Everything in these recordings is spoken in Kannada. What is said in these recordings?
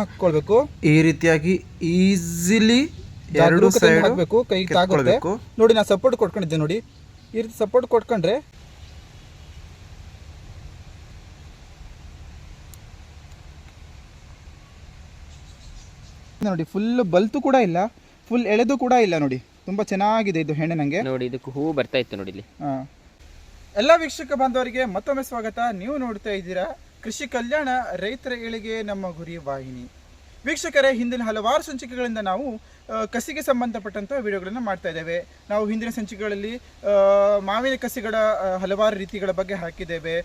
ಹಾಕೊಳ್ಬೇಕು ಈ ರೀತಿಯಾಗಿ ಈಸಿಲಿ ಎರಡು ಸೈಡ್ ಹಾಕ್ಬೇಕು ಕೈ ತಾಗುತ್ತೆ ನೋಡಿ ನಾ ಸಪೋರ್ಟ್ ಕೊಟ್ಕೊಂಡಿದ್ದೆ ನೋಡಿ. ಈ ರೀತಿ ಸಪೋರ್ಟ್ ಕೊಟ್ಕೊಂಡ್ರೆ ನೋಡಿ ಫುಲ್ ಬಲ್ತು ಕೂಡ ಇಲ್ಲ. ಫುಲ್ ಎಳೆದು ಕೂಡ ಇಲ್ಲ ನೋಡಿ. ತುಂಬಾ ಚೆನ್ನಾಗಿದೆ ಇದು ಹೆಣ್ಣೆ ನಂಗೆ. ನೋಡಿ ಇದಕ್ಕೆ ಹೂ ಬರ್ತಾ ಇತ್ತು ನೋಡಿ ಇಲ್ಲಿ. ಹಾ. ಎಲ್ಲ ವೀಕ್ಷಕ ಬಂದವರಿಗೆ ಮತ್ತೊಮ್ಮೆ ಸ್ವಾಗತ. ನೀವು ನೋಡ್ತಾ ಇದ್ದೀರಾ ಕೃಷಿ ಕಲ್ಯಾಣ ರೈತರ ಏಳಿಗೆ ನಮ್ಮ ಗುರಿ ವಾಹಿನಿ. ವೀಕ್ಷಕರೇ, ಹಿಂದಿನ ಹಲವಾರು ಸಂಚಿಕೆಗಳಿಂದ ನಾವು ಕಸಿಗೆ ಸಂಬಂಧಪಟ್ಟಂಥ ವಿಡಿಯೋಗಳನ್ನು ಮಾಡ್ತಾ ಇದ್ದೇವೆ. ನಾವು ಹಿಂದಿನ ಸಂಚಿಕೆಗಳಲ್ಲಿ ಮಾವಿನ ಕಸಿಗಳ ಹಲವಾರು ರೀತಿಗಳ ಬಗ್ಗೆ ಹಾಕಿದ್ದೇವೆ.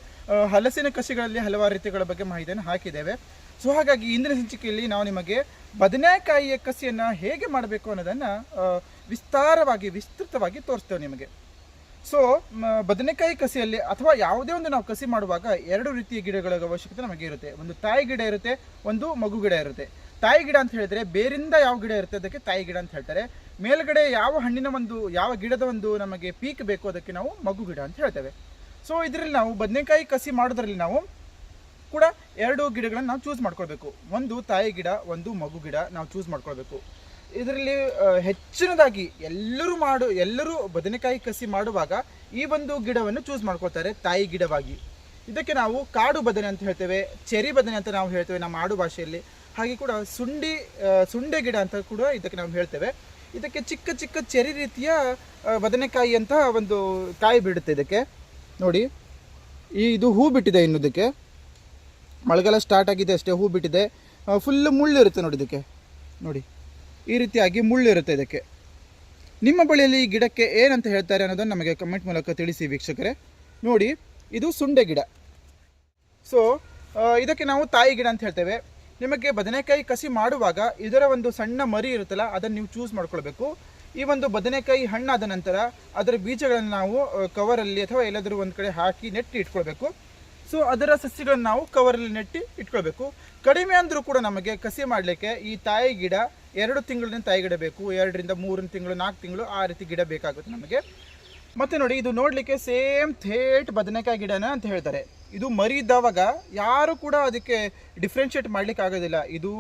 ಹಲಸಿನ ಕಸಿಗಳಲ್ಲಿ ಹಲವಾರು ರೀತಿಗಳ ಬಗ್ಗೆ ಮಾಹಿತಿಯನ್ನು ಹಾಕಿದ್ದೇವೆ. ಸೊ, ಹಾಗಾಗಿ ಇಂದಿನ ಸಂಚಿಕೆಯಲ್ಲಿ ನಾವು ನಿಮಗೆ ಬದನೆಕಾಯಿಯ ಕಸಿಯನ್ನು ಹೇಗೆ ಮಾಡಬೇಕು ಅನ್ನೋದನ್ನು ವಿಸ್ತಾರವಾಗಿ, ವಿಸ್ತೃತವಾಗಿ ತೋರಿಸ್ತೇವೆ ನಿಮಗೆ. ಸೊ ಬದನೆಕಾಯಿ ಕಸಿಯಲ್ಲಿ ಅಥವಾ ಯಾವುದೇ ಒಂದು ನಾವು ಕಸಿ ಮಾಡುವಾಗ ಎರಡು ರೀತಿಯ ಗಿಡಗಳ ಅವಶ್ಯಕತೆ ನಮಗೆ ಇರುತ್ತೆ. ಒಂದು ತಾಯಿ ಗಿಡ ಇರುತ್ತೆ, ಒಂದು ಮಗು ಗಿಡ ಇರುತ್ತೆ. ತಾಯಿ ಗಿಡ ಅಂತ ಹೇಳಿದ್ರೆ ಬೇರಿಂದ ಯಾವ ಗಿಡ ಇರುತ್ತೆ ಅದಕ್ಕೆ ತಾಯಿ ಗಿಡ ಅಂತ ಹೇಳ್ತಾರೆ. ಮೇಲ್ಗಡೆ ಯಾವ ಹಣ್ಣಿನ ಒಂದು, ಯಾವ ಗಿಡದ ಒಂದು ನಮಗೆ ಪೀಕ್ ಬೇಕು ಅದಕ್ಕೆ ನಾವು ಮಗು ಗಿಡ ಅಂತ ಹೇಳ್ತೇವೆ. ಸೊ ಇದರಲ್ಲಿ ನಾವು ಬದನೆಕಾಯಿ ಕಸಿ ಮಾಡೋದ್ರಲ್ಲಿ ನಾವು ಕೂಡ ಎರಡು ಗಿಡಗಳನ್ನು ನಾವು ಚೂಸ್ ಮಾಡ್ಕೊಳ್ಬೇಕು. ಒಂದು ತಾಯಿ ಗಿಡ, ಒಂದು ಮಗು ಗಿಡ ನಾವು ಚೂಸ್ ಮಾಡ್ಕೊಳ್ಬೇಕು. ಇದರಲ್ಲಿ ಹೆಚ್ಚಿನದಾಗಿ ಎಲ್ಲರೂ ಮಾಡು, ಎಲ್ಲರೂ ಬದನೆಕಾಯಿ ಕಸಿ ಮಾಡುವಾಗ ಈ ಒಂದು ಗಿಡವನ್ನು ಚೂಸ್ ಮಾಡ್ಕೊಳ್ತಾರೆ, ತಾಯಿ ಗಿಡವಾಗಿ. ಇದಕ್ಕೆ ನಾವು ಕಾಡು ಬದನೆ ಅಂತ ಹೇಳ್ತೇವೆ, ಚೆರಿ ಬದನೆ ಅಂತ ನಾವು ಹೇಳ್ತೇವೆ ನಮ್ಮ ಆಡು ಭಾಷೆಯಲ್ಲಿ. ಹಾಗೆ ಕೂಡ ಸುಂಡಿ ಸುಂಡೆ ಗಿಡ ಅಂತ ಕೂಡ ಇದಕ್ಕೆ ನಾವು ಹೇಳ್ತೇವೆ. ಇದಕ್ಕೆ ಚಿಕ್ಕ ಚಿಕ್ಕ ಚೆರಿ ರೀತಿಯ ಬದನೆಕಾಯಿ ಅಂತ ಒಂದು ಕಾಯಿ ಬಿಡುತ್ತೆ ಇದಕ್ಕೆ. ನೋಡಿ, ಈ ಇದು ಹೂ ಬಿಟ್ಟಿದೆ ಇನ್ನು ಇದಕ್ಕೆ. ಮಳೆಗಾಲ ಸ್ಟಾರ್ಟ್ ಆಗಿದೆ ಅಷ್ಟೇ, ಹೂ ಬಿಟ್ಟಿದೆ. ಫುಲ್ ಮುಳ್ಳು ಇರುತ್ತೆ ನೋಡಿ ಇದಕ್ಕೆ. ನೋಡಿ. ಈ ರೀತಿಯಾಗಿ ಮುಳ್ಳು ಇರುತ್ತೆ ಇದಕ್ಕೆ. ನಿಮ್ಮ ಬಳಿಯಲ್ಲಿ ಈ ಗಿಡಕ್ಕೆ ಏನಂತ ಹೇಳ್ತಾರೆ ಅನ್ನೋದನ್ನು ನಮಗೆ ಕಮೆಂಟ್ ಮೂಲಕ ತಿಳಿಸಿ ವೀಕ್ಷಕರೇ. ನೋಡಿ, ಇದು ಸುಂಡೆ ಗಿಡ. ಸೊ ಇದಕ್ಕೆ ನಾವು ತಾಯಿ ಗಿಡ ಅಂತ ಹೇಳ್ತೇವೆ. ನಿಮಗೆ ಬದನೆಕಾಯಿ ಕಸಿ ಮಾಡುವಾಗ ಇದರ ಒಂದು ಸಣ್ಣ ಮರಿ ಇರುತ್ತಲ್ಲ, ಅದನ್ನು ನೀವು ಚೂಸ್ ಮಾಡ್ಕೊಳ್ಬೇಕು. ಈ ಒಂದು ಬದನೆಕಾಯಿ ಹಣ್ಣಾದ ನಂತರ ಅದರ ಬೀಜಗಳನ್ನು ನಾವು ಕವರಲ್ಲಿ ಅಥವಾ ಎಲ್ಲಾದರೂ ಒಂದು ಕಡೆ ಹಾಕಿ ನೆಟ್ಟಿ ಇಟ್ಕೊಳ್ಬೇಕು. ಸೊ ಅದರ ಸಸ್ಯಗಳನ್ನು ನಾವು ಕವರಲ್ಲಿ ನೆಟ್ಟಿ ಇಟ್ಕೊಳ್ಬೇಕು ಕಡಿಮೆ ಅಂದರೂ ಕೂಡ ನಮಗೆ ಕಸಿ ಮಾಡಲಿಕ್ಕೆ ಈ ತಾಯಿ ಗಿಡ ಎರಡು ತಿಂಗಳಿನ ತಾಯಿ ಗಿಡ ಬೇಕು, ಎರಡರಿಂದ ಮೂರು ತಿಂಗಳು, ನಾಲ್ಕು ತಿಂಗಳು ಆ ರೀತಿ ಗಿಡ ಬೇಕಾಗುತ್ತೆ ನಮಗೆ. ಮತ್ತೆ ನೋಡಿ, ಇದು ನೋಡಲಿಕ್ಕೆ ಸೇಮ್ ಥೇಟ್ ಬದನೆಕಾಯಿ ಗಿಡನ ಅಂತ ಹೇಳ್ತಾರೆ. ಇದು ಮರಿ ಇದ್ದಾವಾಗ ಯಾರು ಕೂಡ ಅದಕ್ಕೆ ಡಿಫ್ರೆನ್ಷಿಯೇಟ್ ಮಾಡ್ಲಿಕ್ಕೆ ಆಗೋದಿಲ್ಲ. ಇದು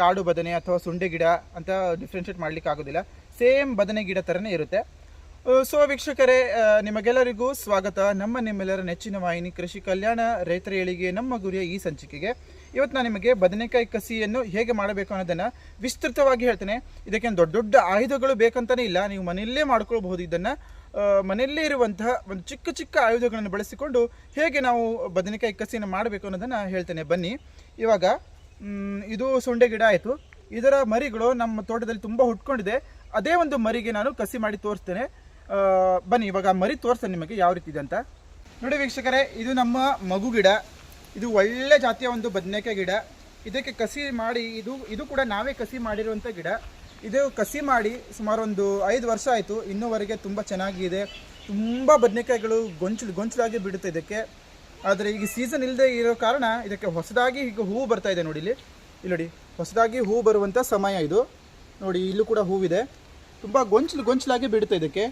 ಕಾಡು ಬದನೆ ಅಥವಾ ಸುಂಡೆ ಗಿಡ ಅಂತ ಡಿಫ್ರೆನ್ಷಿಯೇಟ್ ಮಾಡ್ಲಿಕ್ಕೆ ಆಗೋದಿಲ್ಲ. ಸೇಮ್ ಬದನೆ ಗಿಡ ಥರನೇ ಇರುತ್ತೆ. ಸೊ ವೀಕ್ಷಕರೇ ನಿಮಗೆಲ್ಲರಿಗೂ ಸ್ವಾಗತ. ನಮ್ಮ ನಿಮ್ಮೆಲ್ಲರ ನೆಚ್ಚಿನ ವಾಹಿನಿ ಕೃಷಿ ಕಲ್ಯಾಣ ರೈತರ ಏಳಿಗೆ ನಮ್ಮ ಗುರಿಯ ಈ ಸಂಚಿಕೆಗೆ. ಇವತ್ತು ನಾನು ನಿಮಗೆ ಬದನೆಕಾಯಿ ಕಸಿಯನ್ನು ಹೇಗೆ ಮಾಡಬೇಕು ಅನ್ನೋದನ್ನು ವಿಸ್ತೃತವಾಗಿ ಹೇಳ್ತೇನೆ. ಇದಕ್ಕೆ ದೊಡ್ಡ ದೊಡ್ಡ ಆಯುಧಗಳು ಬೇಕಂತಲೇ ಇಲ್ಲ. ನೀವು ಮನೆಯಲ್ಲೇ ಮಾಡ್ಕೊಳ್ಬಹುದು ಇದನ್ನು. ಮನೆಯಲ್ಲೇ ಇರುವಂತಹ ಒಂದು ಚಿಕ್ಕ ಚಿಕ್ಕ ಆಯುಧಗಳನ್ನು ಬಳಸಿಕೊಂಡು ಹೇಗೆ ನಾವು ಬದನೆಕಾಯಿ ಕಸಿಯನ್ನು ಮಾಡಬೇಕು ಅನ್ನೋದನ್ನು ಹೇಳ್ತೇನೆ. ಬನ್ನಿ. ಇವಾಗ ಇದು ಸೊಂಡೆ ಗಿಡ ಆಯಿತು. ಇದರ ಮರಿಗಳು ನಮ್ಮ ತೋಟದಲ್ಲಿ ತುಂಬ ಹುಟ್ಕೊಂಡಿದೆ. ಅದೇ ಒಂದು ಮರಿಗೆ ನಾನು ಕಸಿ ಮಾಡಿ ತೋರಿಸ್ತೇನೆ. ಬನ್ನಿ, ಇವಾಗ ಮರಿ ತೋರಿಸ್ತೇನೆ ನಿಮಗೆ ಯಾವ ರೀತಿ ಇದೆ ಅಂತ. ನೋಡಿ ವೀಕ್ಷಕರೇ, ಇದು ನಮ್ಮ ಮಗು ಗಿಡ. ಇದು ಒಳ್ಳೆ ಜಾತಿಯ ಒಂದು ಬದನೆಕಾಯಿ ಗಿಡ. ಇದಕ್ಕೆ ಕಸಿ ಮಾಡಿ, ಇದು ಇದು ಕೂಡ ನಾವೇ ಕಸಿ ಮಾಡಿರುವಂಥ ಗಿಡ. ಇದು ಕಸಿ ಮಾಡಿ ಸುಮಾರು ಒಂದು ಐದು ವರ್ಷ ಆಯಿತು. ಇನ್ನೂವರೆಗೆ ತುಂಬ ಚೆನ್ನಾಗಿದೆ. ತುಂಬ ಬದನೆಕಾಯಿಗಳು ಗೊಂಚಲು, ಗೊಂಚಲಾಗಿ ಬಿಡುತ್ತೆ ಇದಕ್ಕೆ. ಆದರೆ ಈಗ ಸೀಸನ್ ಇಲ್ಲದೆ ಇರೋ ಕಾರಣ ಇದಕ್ಕೆ ಹೊಸದಾಗಿ ಈಗ ಹೂವು ಬರ್ತಾ ಇದೆ ನೋಡಿ ಇಲ್ಲಿ. ಇಲ್ಲಿ ನೋಡಿ, ಹೊಸದಾಗಿ ಹೂ ಬರುವಂಥ ಸಮಯ ಇದು. ನೋಡಿ, ಇಲ್ಲೂ ಕೂಡ ಹೂವಿದೆ. ತುಂಬ ಗೊಂಚಲು, ಗೊಂಚಲಾಗಿ ಬಿಡುತ್ತೆ ಇದಕ್ಕೆ.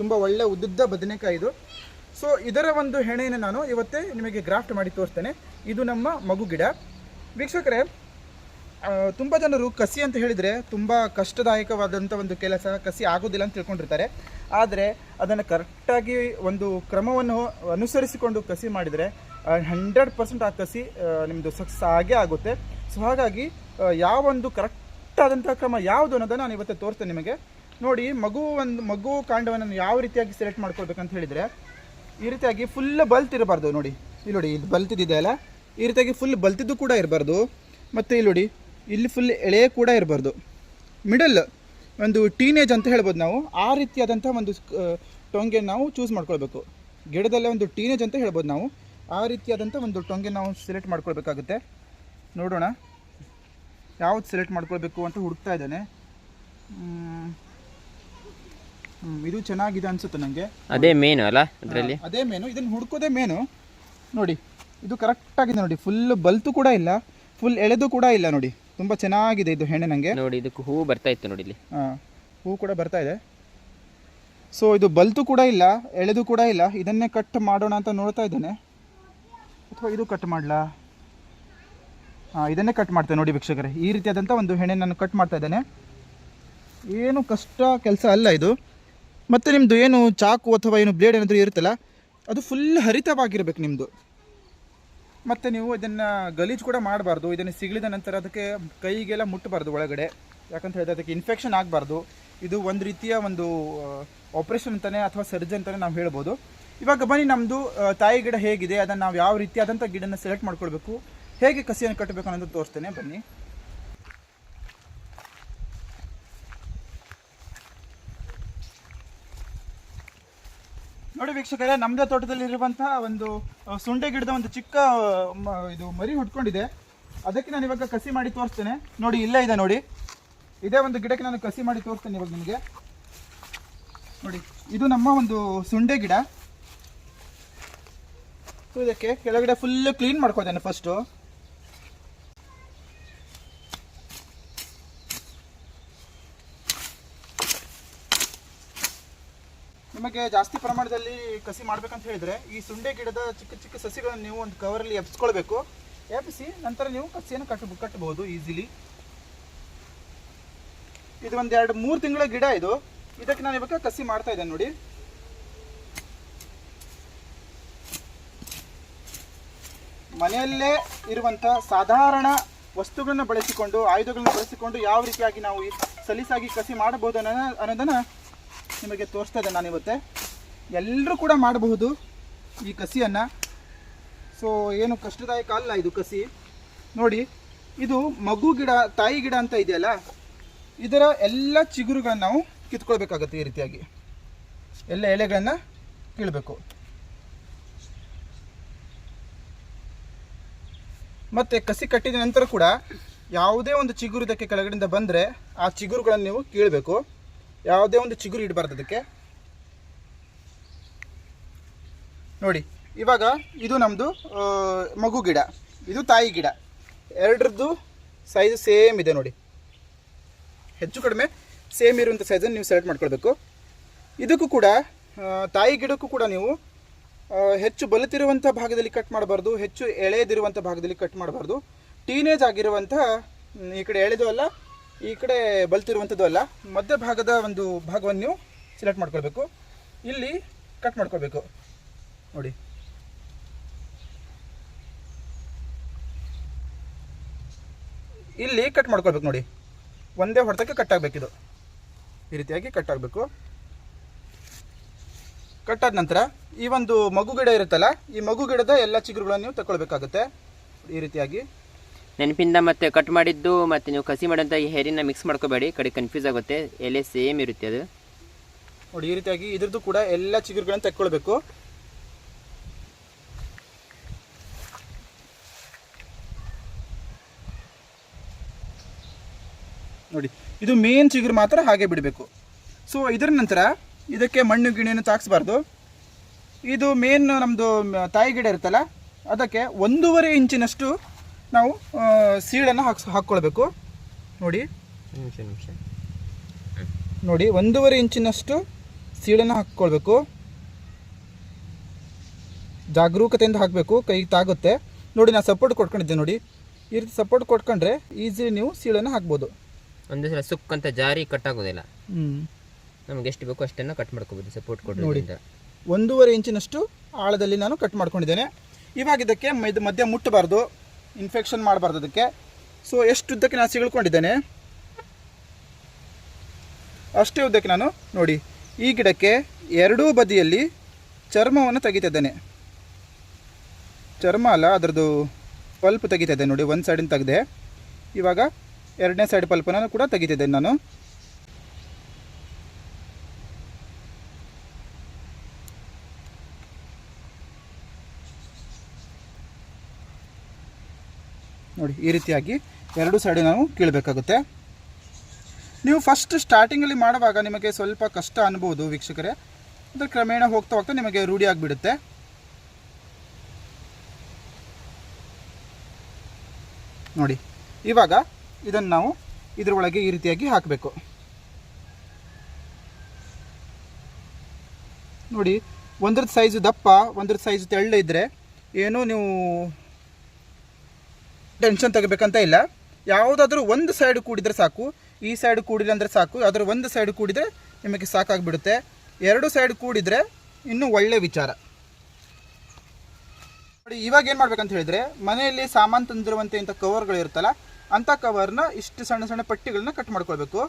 ತುಂಬ ಒಳ್ಳೆ ಉದ್ದುದ್ದ ಬದನೆಕಾಯಿ ಇದು ಸೊ ಇದರ ಒಂದು ಹೆಣೆಯನ್ನು ನಾನು ಇವತ್ತೇ ನಿಮಗೆ ಗ್ರಾಫ್ಟ್ ಮಾಡಿ ತೋರಿಸ್ತೇನೆ. ಇದು ನಮ್ಮ ಮಗು ಗಿಡ. ವೀಕ್ಷಕರೇ ತುಂಬ ಜನರು ಕಸಿ ಅಂತ ಹೇಳಿದರೆ ತುಂಬ ಕಷ್ಟದಾಯಕವಾದಂಥ ಒಂದು ಕೆಲಸ ಕಸಿ ಆಗೋದಿಲ್ಲ ಅಂತ ತಿಳ್ಕೊಂಡಿರ್ತಾರೆ. ಆದರೆ ಅದನ್ನು ಕರೆಕ್ಟಾಗಿ ಒಂದು ಕ್ರಮವನ್ನು ಅನುಸರಿಸಿಕೊಂಡು ಕಸಿ ಮಾಡಿದರೆ ಹಂಡ್ರೆಡ್ ಪರ್ಸೆಂಟ್ ಆ ಕಸಿ ನಿಮ್ಮದು ಸಕ್ಸಸ್ ಆಗೇ ಆಗುತ್ತೆ. ಸೊ ಹಾಗಾಗಿ ಯಾವೊಂದು ಯಾವ ಒಂದು ಕರೆಕ್ಟ್ ಆದಂಥ ಕ್ರಮ ಯಾವುದು ಅನ್ನೋದನ್ನು ನಾನು ಇವತ್ತು ತೋರಿಸ್ತೇನೆ ನಿಮಗೆ. ನೋಡಿ, ಮಗು ಒಂದು, ಮಗು ಕಾಂಡವನ್ನು ಯಾವ ರೀತಿಯಾಗಿ ಸೆಲೆಕ್ಟ್ ಮಾಡ್ಕೊಳ್ಬೇಕಂತ ಹೇಳಿದರೆ, ಈ ರೀತಿಯಾಗಿ ಫುಲ್ ಬಲ್ತಿರಬಾರ್ದು ನೋಡಿ. ಇಲ್ಲಿ ನೋಡಿ, ಇದು ಬಲ್ತಿದ್ದಿದೆ ಅಲ್ಲ? ಈ ರೀತಿಯಾಗಿ ಫುಲ್ ಬಲ್ತಿದ್ದು ಕೂಡ ಇರಬಾರ್ದು. ಮತ್ತು ಇಲ್ಲಿ ನೋಡಿ, ಇಲ್ಲಿ ಫುಲ್ ಎಳೆ ಕೂಡ ಇರಬಾರ್ದು. ಮಿಡಲ್ ಒಂದು ಟೀನೇಜ್ ಅಂತ ಹೇಳ್ಬೋದು ನಾವು, ಆ ರೀತಿಯಾದಂಥ ಒಂದು ಟೊಂಗೆ ನಾವು ಚೂಸ್ ಮಾಡ್ಕೊಳ್ಬೇಕು. ಗಿಡದಲ್ಲೇ ಒಂದು ಟೀನೇಜ್ ಅಂತ ಹೇಳ್ಬೋದು ನಾವು, ಆ ರೀತಿಯಾದಂಥ ಒಂದು ಟೊಂಗೆ ನಾವು ಸೆಲೆಕ್ಟ್ ಮಾಡ್ಕೊಳ್ಬೇಕಾಗುತ್ತೆ. ನೋಡೋಣ. ಯಾವ್ದು ಸೆಲೆಕ್ಟ್ ಮಾಡ್ಕೊಳ್ಬೇಕು ಅಂತ ಹುಡುಕ್ತಾ ಇದ್ದಾನೆ. ಇದು ಚೆನ್ನಾಗಿದೆ ಅನ್ಸುತ್ತೆ ನನಗೆ ಅದೇ ಮೇನು ಅಲ್ಲ ಅದರಲ್ಲಿ ಅದೇ ಮೇನು. ಇದನ್ನ ಹುಡ್ಕೋದೇ ಮೇನು. ನೋಡಿ ಇದು ಕರೆಕ್ಟ್ ಆಗಿದೆ ನೋಡಿ. ಫುಲ್ ಬಲ್ತು ಕೂಡ ಇಲ್ಲ. ಫುಲ್ ಎಳೆದು ಕೂಡ ಇಲ್ಲ ನೋಡಿ. ತುಂಬಾ ಚೆನ್ನಾಗಿದೆ ಇದು ಹೆಣ್ಣೆ ನನಗೆ ನೋಡಿ ಇದಕ್ಕೆ ಹೂ ಬರ್ತಾ ಇತ್ತು ನೋಡಿ ಇಲ್ಲಿ. ಹಾಂ ಹೂ ಕೂಡ ಬರ್ತಾ ಇದೆ. ಸೊ ಇದು ಬಲ್ತು ಕೂಡ ಇಲ್ಲ ಎಳೆದು ಕೂಡ ಇಲ್ಲ. ಇದನ್ನೇ ಕಟ್ ಮಾಡೋಣ ಅಂತ ನೋಡ್ತಾ ಇದ್ದೇನೆ. ಅಥವಾ ಇದು ಕಟ್ ಮಾಡಲಾ? ಹಾಂ ಇದನ್ನೇ ಕಟ್ ಮಾಡ್ತೇನೆ ನೋಡಿ ವೀಕ್ಷಕರೇ. ಈ ರೀತಿಯಾದಂಥ ಒಂದು ಹೆಣೆ ನಾನು ಕಟ್ ಮಾಡ್ತಾ ಇದ್ದೇನೆ. ಏನು ಕಷ್ಟ ಕೆಲಸ ಅಲ್ಲ ಇದು. ಮತ್ತು ನಿಮ್ಮದು ಏನು ಚಾಕು ಅಥವಾ ಏನು ಬ್ಲೇಡ್ ಏನಾದರೂ ಇರುತ್ತಲ್ಲ, ಅದು ಫುಲ್ ಹರಿತವಾಗಿರಬೇಕು ನಿಮ್ಮದು ಮತ್ತು ನೀವು ಇದನ್ನು ಗಲೀಜು ಕೂಡ ಮಾಡಬಾರ್ದು, ಇದನ್ನು ಸಿಗಲಿದ ನಂತರ ಅದಕ್ಕೆ ಕೈಗೆಲ್ಲ ಮುಟ್ಟಬಾರ್ದು ಒಳಗಡೆ. ಯಾಕಂತ ಹೇಳಿದ್ರೆ ಅದಕ್ಕೆ ಇನ್ಫೆಕ್ಷನ್ ಆಗಬಾರ್ದು. ಇದು ಒಂದು ರೀತಿಯ ಒಂದು ಆಪ್ರೇಷನ್ ಅಂತಲೇ ಅಥವಾ ಸರ್ಜನ್ ಅಂತಲೇ ನಾವು ಹೇಳ್ಬೋದು. ಇವಾಗ ಬನ್ನಿ ನಮ್ಮದು ತಾಯಿ ಗಿಡ ಹೇಗಿದೆ, ಅದನ್ನು ನಾವು ಯಾವ ರೀತಿಯಾದಂಥ ಗಿಡನ ಸೆಲೆಕ್ಟ್ ಮಾಡ್ಕೊಳ್ಬೇಕು, ಹೇಗೆ ಕಸಿಯನ್ನು ಕಟ್ಟಬೇಕು ಅನ್ನೋದು ತೋರಿಸ್ತೇನೆ, ಬನ್ನಿ. ನೋಡಿ ವೀಕ್ಷಕರೇ ನಮ್ಮದೇ ತೋಟದಲ್ಲಿರುವಂತಹ ಒಂದು ಸುಂಡೆ ಗಿಡದ ಒಂದು ಚಿಕ್ಕ ಇದು ಮರಿ ಹುಟ್ಕೊಂಡಿದೆ ಅದಕ್ಕೆ ನಾನು ಇವಾಗ ಕಸಿ ಮಾಡಿ ತೋರಿಸ್ತೇನೆ. ನೋಡಿ, ಇಲ್ಲೇ ಇದೆ ನೋಡಿ. ಇದೇ ಒಂದು ಗಿಡಕ್ಕೆ ನಾನು ಕಸಿ ಮಾಡಿ ತೋರಿಸ್ತೇನೆ ಇವಾಗ ನಿಮಗೆ. ನೋಡಿ, ಇದು ನಮ್ಮ ಒಂದು ಸುಂಡೆ ಗಿಡ. ಇದಕ್ಕೆ ಕೆಳಗಡೆ ಫುಲ್ ಕ್ಲೀನ್ ಮಾಡ್ಕೋತೇನೆ ಫಸ್ಟು ನಿಮಗೆ ಜಾಸ್ತಿ ಪ್ರಮಾಣದಲ್ಲಿ ಕಸಿ ಮಾಡ್ಬೇಕಂತ ಹೇಳಿದ್ರೆ ಈ ಸುಂಡೆ ಗಿಡದ ಚಿಕ್ಕ ಚಿಕ್ಕ ಸಸಿಗಳನ್ನು ನೀವು ಒಂದು ಕವರಲ್ಲಿ ಎಬ್ಸ್ಕೊಳ್ಬೇಕು. ಎಬ್ಬಿಸಿ ನಂತರ ನೀವು ಕಸಿಯನ್ನು ಕಟ್ ಕಟ್ಟಬಹುದು ಈಸಿಲಿ ಇದು ಒಂದು ಎರಡು ಮೂರು ತಿಂಗಳ ಗಿಡ ಇದು. ಇದಕ್ಕೆ ನಾನು ಇವಾಗ ಕಸಿ ಮಾಡ್ತಾ ಇದ್ದೇನೆ ನೋಡಿ. ಮನೆಯಲ್ಲೇ ಇರುವಂಥ ಸಾಧಾರಣ ವಸ್ತುಗಳನ್ನ ಬಳಸಿಕೊಂಡು, ಆಯುಧಗಳನ್ನ ಬಳಸಿಕೊಂಡು ಯಾವ ರೀತಿಯಾಗಿ ನಾವು ಸಲೀಸಾಗಿ ಕಸಿ ಮಾಡಬಹುದು ಅನ್ನೋದನ್ನು ನಿಮಗೆ ತೋರಿಸ್ತಾ ಇದ್ದೆ ನಾನು ಇವತ್ತೆ ಎಲ್ಲರೂ ಕೂಡ ಮಾಡಬಹುದು ಈ ಕಸಿಯನ್ನು. ಸೊ ಏನು ಕಷ್ಟದಾಯಕ ಅಲ್ಲ ಇದು ಕಸಿ. ನೋಡಿ, ಇದು ಮಗು ಗಿಡ, ತಾಯಿ ಗಿಡ ಅಂತ ಇದೆಯಲ್ಲ, ಇದರ ಎಲ್ಲ ಚಿಗುರುಗಳನ್ನು ನಾವು ಕಿತ್ಕೊಳ್ಬೇಕಾಗತ್ತೆ ಈ ರೀತಿಯಾಗಿ. ಎಲ್ಲ ಎಲೆಗಳನ್ನು ಕೀಳಬೇಕು. ಮತ್ತು ಕಸಿ ಕಟ್ಟಿದ ನಂತರ ಕೂಡ ಯಾವುದೇ ಒಂದು ಚಿಗುರು ಇದಕ್ಕೆ ಕೆಳಗಡೆಯಿಂದ ಬಂದರೆ ಆ ಚಿಗುರುಗಳನ್ನು ನೀವು ಕೀಳಬೇಕು. ಯಾವುದೇ ಒಂದು ಚಿಗುರು ಇಡಬಾರ್ದು ಅದಕ್ಕೆ. ನೋಡಿ, ಇವಾಗ ಇದು ನಮ್ಮದು ಮಗು ಗಿಡ. ಇದು ತಾಯಿ ಗಿಡ. ಎರಡರದ್ದು ಸೈಜ್ ಸೇಮ್ ಇದೆ ನೋಡಿ. ಹೆಚ್ಚು ಕಡಿಮೆ ಸೇಮ್ ಇರುವಂಥ ಸೈಜನ್ನು ನೀವು ಸೆಲೆಕ್ಟ್ ಮಾಡ್ಕೊಳ್ಬೇಕು. ಇದಕ್ಕೂ ಕೂಡ ತಾಯಿ ಗಿಡಕ್ಕೂ ಕೂಡ ನೀವು ಹೆಚ್ಚು ಬಲಿತಿರುವಂಥ ಭಾಗದಲ್ಲಿ ಕಟ್ ಮಾಡಬಾರ್ದು, ಹೆಚ್ಚು ಎಳೆಯದಿರುವಂಥ ಭಾಗದಲ್ಲಿ ಕಟ್ ಮಾಡಬಾರ್ದು. ಟೀನೇಜ್ ಆಗಿರುವಂಥ ಈ ಕಡೆ ಎಳೆದು ಅಲ್ಲ ಈ ಕಡೆ ಬಲ್ತಿರುವಂಥದ್ದು ಅಲ್ಲ, ಮಧ್ಯ ಭಾಗದ ಒಂದು ಭಾಗವನ್ನು ನೀವು ಸೆಲೆಕ್ಟ್ ಮಾಡ್ಕೊಳ್ಬೇಕು. ಇಲ್ಲಿ ಕಟ್ ಮಾಡ್ಕೊಳ್ಬೇಕು. ನೋಡಿ. ಇಲ್ಲಿ ಕಟ್ ಮಾಡ್ಕೊಳ್ಬೇಕು ನೋಡಿ. ಒಂದೇ ಹೊಡೆತಕ್ಕೆ ಕಟ್ ಆಗಬೇಕಿದು ಈ ರೀತಿಯಾಗಿ ಕಟ್ ಆಗಬೇಕು. ಕಟ್ಟಾದ ನಂತರ ಈ ಒಂದು ಮಗು ಗಿಡ ಇರುತ್ತಲ್ಲ, ಈ ಮಗು ಗಿಡದ ಎಲ್ಲ ಚಿಗುರುಗಳನ್ನು ನೀವು ತಗೊಳ್ಬೇಕಾಗುತ್ತೆ. ಈ ರೀತಿಯಾಗಿ. ನೆನಪಿಂದ ಮತ್ತೆ ಕಟ್ ಮಾಡಿದ್ದು ಮತ್ತೆ ನೀವು ಕಸಿ ಮಾಡಿದಂಥ ಈ ಹೇರಿನ ಮಿಕ್ಸ್ ಮಾಡ್ಕೋಬೇಡಿ. ಕಡೆ ಕನ್ಫ್ಯೂಸ್ ಆಗುತ್ತೆ. ಎಲೆ ಸೇಮ್ ಇರುತ್ತೆ ಅದು. ನೋಡಿ, ಈ ರೀತಿಯಾಗಿ ಇದ್ರದ್ದು ಕೂಡ ಎಲ್ಲ ಚಿಗುರುಗಳನ್ನು ತೆಕ್ಕೊಳ್ಬೇಕು. ನೋಡಿ, ಇದು ಮೇನ್ ಚಿಗುರು ಮಾತ್ರ ಹಾಗೆ ಬಿಡಬೇಕು. ಸೊ ಇದರ ನಂತರ ಇದಕ್ಕೆ ಮಣ್ಣು ಗಿಣಿಯನ್ನು ತಾಕ್ಸ್ಬಾರ್ದು ಇದು ಮೇನ್ ನಮ್ಮದು ತಾಯಿ ಗಿಡ ಇರುತ್ತಲ್ಲ, ಅದಕ್ಕೆ ಒಂದೂವರೆ ಇಂಚಿನಷ್ಟು ನಾವು ಸೀಡನ್ನು ಸೀಳನ್ನು ಹಾಕ್ಸ್ ಹಾಕ್ಕೊಳ್ಬೇಕು. ನೋಡಿ. ನಿಮಿಷ ನಿಮಿಷ. ನೋಡಿ ಒಂದೂವರೆ ಇಂಚಿನಷ್ಟು ಸೀಡನ್ನು ಹಾಕ್ಕೊಳ್ಬೇಕು. ಜಾಗರೂಕತೆಯಿಂದ ಹಾಕಬೇಕು ಕೈಗೆ ತಾಗುತ್ತೆ. ನೋಡಿ ನಾನು ಸಪೋರ್ಟ್ ಕೊಟ್ಕೊಂಡಿದ್ದೆ ನೋಡಿ. ಈ ರೀತಿ ಸಪೋರ್ಟ್ ಕೊಟ್ಕೊಂಡ್ರೆ ಈಸಿ ನೀವು ಸೀಳನ್ನು ಹಾಕ್ಬೋದು. ಒಂದು ಸಲ ಸುಕ್ಕಂತ ಜಾರಿ ಕಟ್ ಆಗೋದಿಲ್ಲ. ಹ್ಞೂ ನಮ್ಗೆ ಎಷ್ಟು ಬೇಕೋ ಅಷ್ಟನ್ನು ಕಟ್ ಮಾಡ್ಕೋಬೋದು ಸಪೋರ್ಟ್ ನೋಡಿ. ಕೊಡೋದ್ರಿಂದ. ಒಂದೂವರೆ ಇಂಚಿನಷ್ಟು ಆಳದಲ್ಲಿ ನಾನು ಕಟ್ ಮಾಡ್ಕೊಂಡಿದ್ದೇನೆ. ಇವಾಗ ಇದಕ್ಕೆ ಮಧ್ಯ ಮುಟ್ಟಬಾರ್ದು. ಇನ್ಫೆಕ್ಷನ್ ಮಾಡಬಾರ್ದು ಅದಕ್ಕೆ. ಸೊ ಎಷ್ಟು ಉದ್ದಕ್ಕೆ ನಾನು ಸಿಗಳ್ಕೊಂಡಿದ್ದೇನೆ? ಅಷ್ಟೇ ಉದ್ದಕ್ಕೆ ನಾನು ನೋಡಿ, ಈ ಗಿಡಕ್ಕೆ ಎರಡೂ ಬದಿಯಲ್ಲಿ ಚರ್ಮವನ್ನು ತೆಗಿತಿದ್ದೇನೆ. ಚರ್ಮ ಅಲ್ಲ, ಅದರದ್ದು ಪಲ್ಪ್ ತೆಗಿತಿದ್ದೆ ನೋಡಿ, ಒಂದು ಸೈಡಿನ ತೆಗೆದೆ. ಇವಾಗ ಎರಡನೇ ಸೈಡ್ ಪಲ್ಪನ್ನು ಕೂಡ ತೆಗಿತಿದ್ದೇನೆ ನಾನು. ನೋಡಿ ಈ ರೀತಿಯಾಗಿ ಎರಡು ಸೈಡ್ ನಾವು ಕೀಳಬೇಕಾಗುತ್ತೆ. ನೀವು ಫಸ್ಟ್ ಸ್ಟಾರ್ಟಿಂಗಲ್ಲಿ ಮಾಡುವಾಗ ನಿಮಗೆ ಸ್ವಲ್ಪ ಕಷ್ಟ ಅನ್ಬೋದು ವೀಕ್ಷಕರೇ. ಅಂದರೆ ಕ್ರಮೇಣ ಹೋಗ್ತಾ ಹೋಗ್ತಾ ನಿಮಗೆ ರೂಢಿ ಆಗಿಬಿಡುತ್ತೆ. ನೋಡಿ, ಇವಾಗ ಇದನ್ನು ನಾವು ಇದರೊಳಗೆ ಈ ರೀತಿಯಾಗಿ ಹಾಕಬೇಕು. ನೋಡಿ ಒಂದ್ರದ್ದು ಸೈಜು ದಪ್ಪ ಒಂದ್ರದ್ದು ಸೈಜು ತೆಳ್ಳ ಇದ್ದರೆ ಏನೂ ನೀವು ಟೆನ್ಷನ್ ತೆಗಬೇಕಂತ ಇಲ್ಲ. ಯಾವುದಾದ್ರೂ ಒಂದು ಸೈಡ್ ಕೂಡಿದ್ರೆ ಸಾಕು, ಈ ಸೈಡ್ ಕೂಡಿಲ್ಲ ಅಂದರೆ ಸಾಕು, ಯಾವುದಾದ್ರೂ ಒಂದು ಸೈಡ್ ಕೂಡಿದರೆ ನಿಮಗೆ ಸಾಕಾಗಿಬಿಡುತ್ತೆ. ಎರಡು ಸೈಡ್ ಕೂಡಿದರೆ ಇನ್ನೂ ಒಳ್ಳೆ ವಿಚಾರ. ನೋಡಿ, ಇವಾಗ ಏನು ಮಾಡ್ಬೇಕಂತ ಹೇಳಿದ್ರೆ, ಮನೆಯಲ್ಲಿ ಸಾಮಾನು ತಂದಿರುವಂತೆ ಇಂಥ ಕವರ್ಗಳು ಇರುತ್ತಲ್ಲ ಅಂಥ ಕವರ್ನ ಇಷ್ಟು ಸಣ್ಣ ಸಣ್ಣ ಪಟ್ಟಿಗಳನ್ನ ಕಟ್ ಮಾಡ್ಕೊಳ್ಬೇಕು.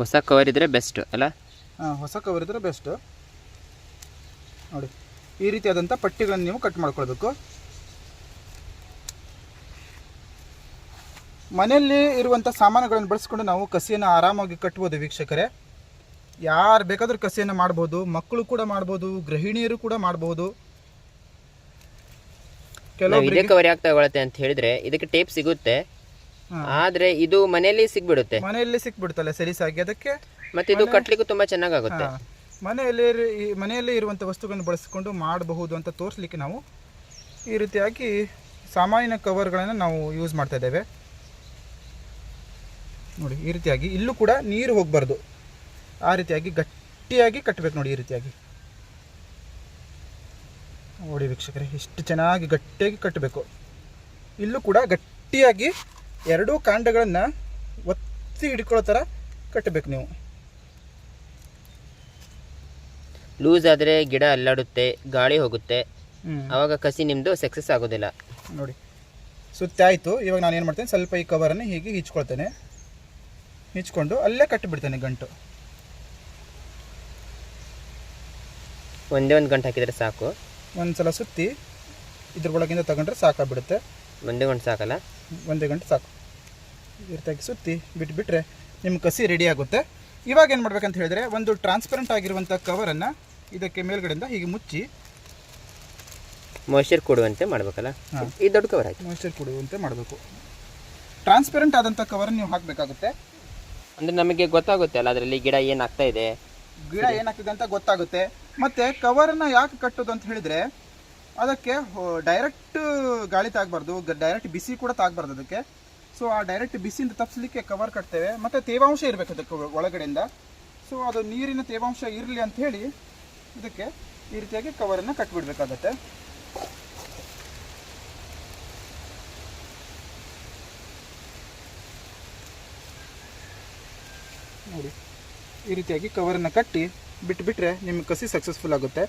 ಹೊಸ ಕವರ್ ಇದ್ರೆ ಬೆಸ್ಟ್ ಅಲ್ಲ? ಹೊಸ ಕವರ್ ಇದ್ರೆ ಬೆಸ್ಟ್ ನೋಡಿ ಈ ರೀತಿಯಾದಂಥ ಪಟ್ಟಿಗಳನ್ನು ನೀವು ಕಟ್ ಮಾಡ್ಕೊಳ್ಬೇಕು. ಮನೆಯಲ್ಲಿ ಇರುವಂಥ ಸಾಮಾನುಗಳನ್ನು ಬಳಸ್ಕೊಂಡು ನಾವು ಕಸಿಯನ್ನು ಆರಾಮಾಗಿ ಕಟ್ಬೋದು ವೀಕ್ಷಕರೇ. ಯಾರು ಬೇಕಾದರೂ ಕಸಿಯನ್ನು ಮಾಡ್ಬೋದು ಮಕ್ಕಳು ಕೂಡ ಮಾಡ್ಬೋದು ಗೃಹಿಣಿಯರು ಕೂಡ ಮಾಡ್ಬೋದು. ಕೆಲವು ಕವರ್ ಯಾಕೆ ತಗೊಳತ್ತೆ ಅಂತ ಹೇಳಿದ್ರೆ ಇದಕ್ಕೆ ಟೇಪ್ ಸಿಗುತ್ತೆ. ಆದ್ರೆ ಇದು ಮನೆಯಲ್ಲಿ ಸಿಗ್ಬಿಡುತ್ತೆ. ಮನೆಯಲ್ಲಿ ಸಿಕ್ಬಿಡುತ್ತಲ್ಲ ಸರಿಸಾಗಿ ಅದಕ್ಕೆ ಮತ್ತೆ ಇದು ಕಟ್ಲಿಕ್ಕೂ ತುಂಬಾ ಚೆನ್ನಾಗಾಗುತ್ತೆ. ಮನೆಯಲ್ಲಿ ಮನೆಯಲ್ಲಿ ಇರು- ಈ ಮನೆಯಲ್ಲೇ ಇರುವಂಥ ವಸ್ತುಗಳನ್ನು ಬಳಸಿಕೊಂಡು ಮಾಡಬಹುದು ಅಂತ ತೋರಿಸ್ಲಿಕ್ಕೆ ನಾವು ಈ ರೀತಿಯಾಗಿ ಸಾಮಾನ್ಯ ಕವರ್ಗಳನ್ನು ನಾವು ಯೂಸ್ ಮಾಡ್ತಾ ಇದ್ದೇವೆ. ನೋಡಿ ಈ ರೀತಿಯಾಗಿ. ಇಲ್ಲೂ ಕೂಡ ನೀರು ಹೋಗ್ಬಾರ್ದು. ಆ ರೀತಿಯಾಗಿ ಗಟ್ಟಿಯಾಗಿ ಕಟ್ಟಬೇಕು ನೋಡಿ ಈ ರೀತಿಯಾಗಿ. ನೋಡಿ ವೀಕ್ಷಕರೇ ಎಷ್ಟು ಚೆನ್ನಾಗಿ ಗಟ್ಟಿಯಾಗಿ ಕಟ್ಟಬೇಕು ಇಲ್ಲೂ ಕೂಡ ಗಟ್ಟಿಯಾಗಿ ಎರಡೂ ಕಾಂಡಗಳನ್ನು ಒತ್ತಿ ಹಿಡ್ಕೊಳ್ಳೋ ಥರ ಕಟ್ಟಬೇಕು ನೀವು. ಲೂಸ್ ಆದ್ರೆ ಗಿಡ ಅಲ್ಲಾಡುತ್ತೆ ಗಾಳಿ ಹೋಗುತ್ತೆ. ಆವಾಗ ಅವಾಗ ಕಸಿ ನಿಮ್ಮದು ಸಕ್ಸಸ್ ಆಗೋದಿಲ್ಲ. ನೋಡಿ ಸುತ್ತಿ ಆಯಿತು ಇವಾಗ ನಾನು ಏನು ಮಾಡ್ತೇನೆ ಸ್ವಲ್ಪ ಈ ಕವರನ್ನು ಹೀಗೆ ಹಿಚ್ಕೊಳ್ತೇನೆ. ಹಿಚ್ಕೊಂಡು ಅಲ್ಲೇ ಕಟ್ಟಿಬಿಡ್ತೇನೆ ಗಂಟು. ಒಂದೇ ಒಂದು ಗಂಟು ಹಾಕಿದ್ರೆ ಸಾಕು. ಒಂದು ಸಲ ಸುತ್ತಿ ಇದ್ರ ಒಳಗಿಂದ ತಗೊಂಡ್ರೆ ಸಾಕಾಗ್ಬಿಡುತ್ತೆ. ಒಂದೇ ಗಂಟೆ ಸಾಕಲ್ಲ? ಒಂದೇ ಗಂಟೆ ಸಾಕು. ಇರ್ತಾಗಿ ಸುತ್ತಿ ಬಿಟ್ಬಿಟ್ರೆ ನಿಮ್ಮ ಕಸಿ ರೆಡಿ ಆಗುತ್ತೆ. ಇವಾಗ ಏನು ಮಾಡ್ಬೇಕಂತ ಹೇಳಿದ್ರೆ ಒಂದು ಟ್ರಾನ್ಸ್ಪರೆಂಟ್ ಆಗಿರುವಂಥ ಕವರನ್ನು ಇದಕ್ಕೆ ಮೇಲ್ಗಡೆಯಿಂದ ಹೀಗೆ ಮುಚ್ಚಿ ಮಾಯ್ಶ್ಚರ್ ಕೊಡುವಂತೆ ಮಾಡಬೇಕಲ್ಲ? ಈ ದೊಡ್ಡ ಕವರ್ ಹಾಕಿ. ಮಾಯಿಶ್ಚರ್ ಕೊಡುವಂತೆ ಮಾಡಬೇಕು. ಟ್ರಾನ್ಸ್ಪರೆಂಟ್ ಆದಂಥ ಕವರ್ ನೀವು ಹಾಕಬೇಕಾಗುತ್ತೆ. ಅಂದರೆ ನಮಗೆ ಗೊತ್ತಾಗುತ್ತೆ ಅಲ್ಲ ಅದರಲ್ಲಿ ಗಿಡ ಏನಾಗ್ತಾ ಇದೆ? ಗಿಡ ಏನಾಗ್ತಿದೆ ಅಂತ ಗೊತ್ತಾಗುತ್ತೆ. ಮತ್ತೆ ಕವರನ್ನು ಯಾಕೆ ಕಟ್ಟೋದು ಅಂತ ಹೇಳಿದ್ರೆ ಅದಕ್ಕೆ ಡೈರೆಕ್ಟ್ ಗಾಳಿ ತಾಗಬಾರ್ದು ಡೈರೆಕ್ಟ್ ಬಿಸಿ ಕೂಡ ತಾಗಬಾರ್ದು ಅದಕ್ಕೆ. ಸೊ ಆ ಡೈರೆಕ್ಟ್ ಬಿಸಿಯಿಂದ ತಪ್ಪಿಸ್ಲಿಕ್ಕೆ ಕವರ್ ಕಟ್ತೇವೆ. ಮತ್ತು ತೇವಾಂಶ ಇರಬೇಕು ಅದಕ್ಕೆ ಒಳಗಡೆಯಿಂದ. ಸೊ ಅದು ನೀರಿನ ತೇವಾಂಶ ಇರಲಿ ಅಂತ ಹೇಳಿ, ಇದಕ್ಕೆ ಈ ರೀತಿಯಾಗಿ ಕವರನ್ನು ಕಟ್ಬಿಡ್ಬೇಕಾಗತ್ತೆ. ನೋಡಿ, ಈ ರೀತಿಯಾಗಿ ಕವರನ್ನು ಕಟ್ಟಿ ಬಿಟ್ಟುಬಿಟ್ರೆ ನಿಮ್ಮ ಕಸಿ ಸಕ್ಸಸ್ಫುಲ್ ಆಗುತ್ತೆ.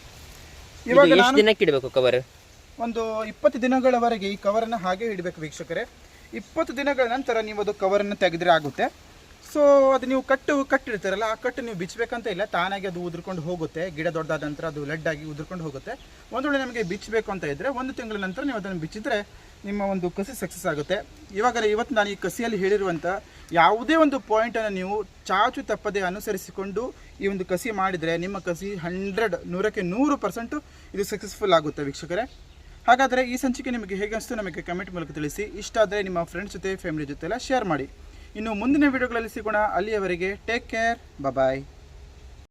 ಇವಾಗ ಎಷ್ಟು ನಾನು ದಿನಕ್ಕೆ ಇಡಬೇಕು ಕವರ್ ಒಂದು ಇಪ್ಪತ್ತು ದಿನಗಳವರೆಗೆ ಈ ಕವರನ್ನು ಹಾಗೆ ಇಡಬೇಕು ವೀಕ್ಷಕರೇ. ಇಪ್ಪತ್ತು ದಿನಗಳ ನಂತರ ನೀವು ಅದು ಕವರನ್ನು ತೆಗೆದ್ರೆ ಆಗುತ್ತೆ. ಸೊ ಅದು ನೀವು ಕಟ್ಟು ಕಟ್ಟಿರ್ತೀರಲ್ಲ ಆ ಕಟ್ಟು ನೀವು ಬಿಚ್ಚಬೇಕಂತ ಇಲ್ಲ. ತಾನಾಗಿ ಅದು ಉದುರ್ಕೊಂಡು ಹೋಗುತ್ತೆ. ಗಿಡ ದೊಡ್ಡದಾದ ನಂತರ ಅದು ಆಗಿ ಉದುರ್ಕೊಂಡು ಹೋಗುತ್ತೆ. ಒಂದು ವೇಳೆ ನಮಗೆ ಬಿಚ್ಚಬೇಕು ಅಂತ ಇದ್ರೆ ಒಂದು ತಿಂಗಳ ನಂತರ ನೀವು ಅದನ್ನು ಬಿಚ್ಚಿದ್ರೆ ನಿಮ್ಮ ಒಂದು ಕಸಿ ಸಕ್ಸಸ್ ಆಗುತ್ತೆ. ಇವಾಗ ಇವತ್ತು ನಾನು ಈ ಕಸಿಯಲ್ಲಿ ಹೇಳಿರುವಂಥ ಯಾವುದೇ ಒಂದು ಪಾಯಿಂಟನ್ನು ನೀವು ಚಾಚು ತಪ್ಪದೆ ಅನುಸರಿಸಿಕೊಂಡು ಈ ಒಂದು ಕಸಿ ಮಾಡಿದರೆ ನಿಮ್ಮ ಕಸಿ ಹಂಡ್ರೆಡ್ ನೂರಕ್ಕೆ ನೂರು ಪರ್ಸೆಂಟು ಇದು ಸಕ್ಸಸ್ಫುಲ್ ಆಗುತ್ತೆ ವೀಕ್ಷಕರೇ. ಹಾಗಾದರೆ ಈ ಸಂಚಿಕೆ ನಿಮಗೆ ಹೇಗೆ ಅನಿಸ್ತು ನಮಗೆ ಕಮೆಂಟ್ ಮೂಲಕ ತಿಳಿಸಿ. ಇಷ್ಟ ಆದರೆ ನಿಮ್ಮ ಫ್ರೆಂಡ್ಸ್ ಜೊತೆ ಫ್ಯಾಮಿಲಿ ಜೊತೆ ಎಲ್ಲ ಶೇರ್ ಮಾಡಿ. ಇನ್ನು ಮುಂದಿನ ವಿಡಿಯೋಗಳಲ್ಲಿ ಸಿಗೋಣ. ಅಲ್ಲಿಯವರೆಗೆ ಟೇಕ್ ಕೇರ್ ಬಾಯ್